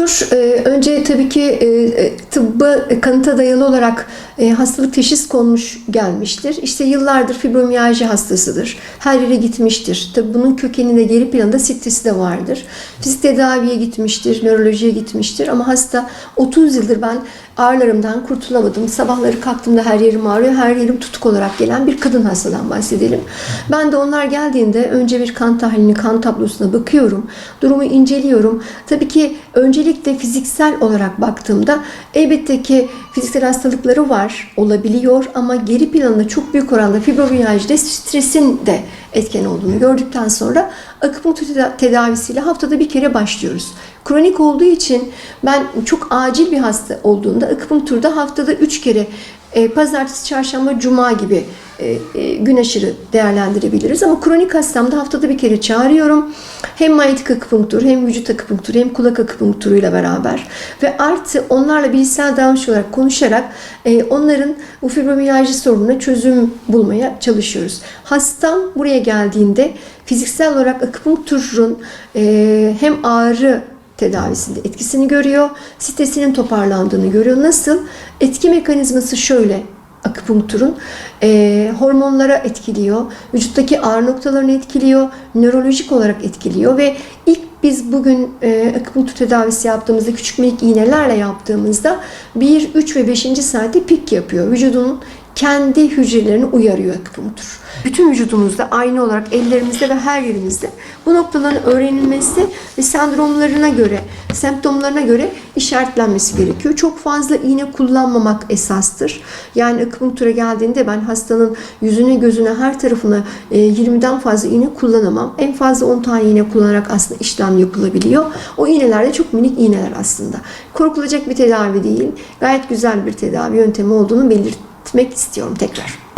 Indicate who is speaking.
Speaker 1: Akupunktur e, önce tabii ki e, e, tıbba kanıta dayalı olarak hastalık teşhis konmuş gelmiştir. İşte yıllardır fibromiyalji hastasıdır. Her yere gitmiştir. Tabii bunun kökeninde geri planında sitrisi de vardır. Fizik tedaviye gitmiştir, nörolojiye gitmiştir ama hasta 30 yıldır ben ağrılarımdan kurtulamadım. Sabahları kalktığımda her yerim ağrıyor, her yerim tutuk olarak gelen bir kadın hastadan bahsedelim. Ben de onlar geldiğinde önce bir kan tahlilini, kan tablosuna bakıyorum. Durumu inceliyorum. Tabii ki öncelikle fiziksel olarak baktığımda elbette ki fiziksel hastalıkları var, olabiliyor ama geri planında çok büyük oranda fibromiyajide stresin de etken olduğunu gördükten sonra akupunktur teda- tedavisiyle haftada bir kere başlıyoruz. Kronik olduğu için ben çok acil bir hasta olduğunda akupunkturda haftada 3 kere e, pazartesi, çarşamba, cuma gibi gün aşırı değerlendirebiliriz. Ama kronik hastamda haftada bir kere çağırıyorum. Hem manyetik akupunktur, hem vücut akupunkturu, hem kulak akupunktürüyle beraber. Ve artı onlarla bilgisayar davranış olarak konuşarak e, onların bu fibromiyalji sorununa çözüm bulmaya çalışıyoruz. Hastam buraya geldiğinde fiziksel olarak akupunkturun e, hem ağrı tedavisinde etkisini görüyor. Sitesinin toparlandığını görüyor. Nasıl? Etki mekanizması şöyle akupunkturun e, hormonlara etkiliyor, vücuttaki ağrı noktalarını etkiliyor, nörolojik olarak etkiliyor ve ilk biz bugün e, akupunktur tedavisi yaptığımızda küçük minik iğnelerle yaptığımızda 1, 3 ve 5. saatte pik yapıyor. Vücudunun kendi hücrelerini uyarıyor akupunktur. Bütün vücudumuzda aynı olarak ellerimizde ve her yerimizde bu noktaların öğrenilmesi ve sendromlarına göre, semptomlarına göre işaretlenmesi gerekiyor. Çok fazla iğne kullanmamak esastır. Yani akupunktura geldiğinde ben hastanın yüzüne, gözüne, her tarafına e, 20'den fazla iğne kullanamam. En fazla 10 tane iğne kullanarak aslında işlem yapılabiliyor. O iğneler de çok minik iğneler aslında. Korkulacak bir tedavi değil. Gayet güzel bir tedavi yöntemi olduğunu belirtmek istiyorum tekrar.